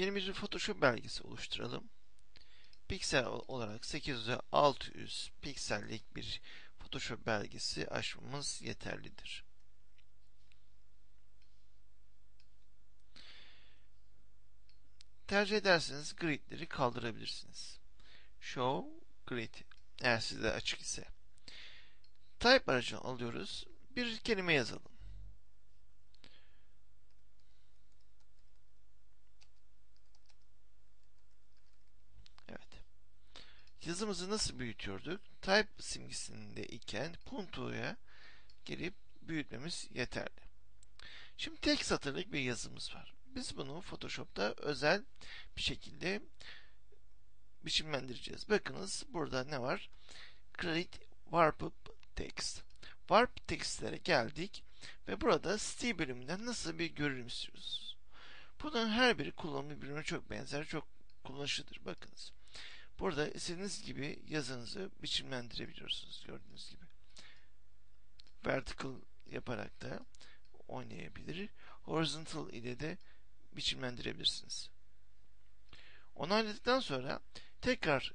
Bir Photoshop belgesi oluşturalım. Piksel olarak 800'e 600 piksellik bir Photoshop belgesi açmamız yeterlidir. Tercih ederseniz gridleri kaldırabilirsiniz. Show grid eğer sizde açık ise. Type aracını alıyoruz. Bir kelime yazalım. Yazımızı nasıl büyütüyorduk? Type simgesinde iken punto'ya girip büyütmemiz yeterli. Şimdi tek satırlık bir yazımız var. Biz bunu Photoshop'ta özel bir şekilde biçimlendireceğiz. Bakınız burada ne var? Create Warp Text. Warp Text'lere geldik ve burada stil bölümünden nasıl bir görünüm istiyoruz. Bunların her biri kullanımı birbirine çok benzer, çok kullanışlıdır. Bakınız. Burada istediğiniz gibi yazınızı biçimlendirebiliyorsunuz gördüğünüz gibi. Vertical yaparak da oynayabilir. Horizontal ile de biçimlendirebilirsiniz. Onayladıktan sonra tekrar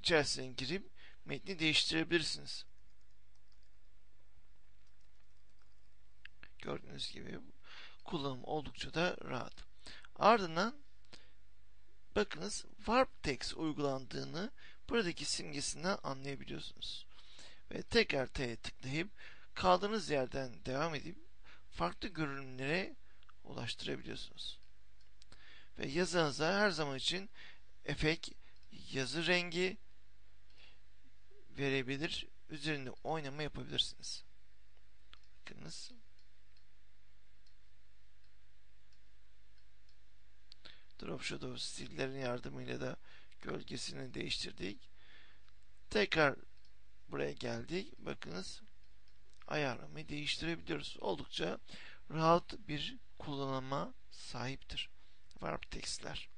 içerisine girip metni değiştirebilirsiniz. Gördüğünüz gibi kullanım oldukça da rahat. Ardından bakınız Warp Text uygulandığını buradaki simgesinden anlayabiliyorsunuz. Ve tekrar T'ye tıklayıp kaldığınız yerden devam edip farklı görünümlere ulaştırabiliyorsunuz. Ve yazınıza her zaman için efekt, yazı rengi verebilir. Üzerinde oynama yapabilirsiniz. Bakınız. Drop Shadow stillerin yardımıyla da gölgesini değiştirdik. Tekrar buraya geldik. Bakınız ayarlamayı değiştirebiliyoruz. Oldukça rahat bir kullanıma sahiptir. Warp Text'ler.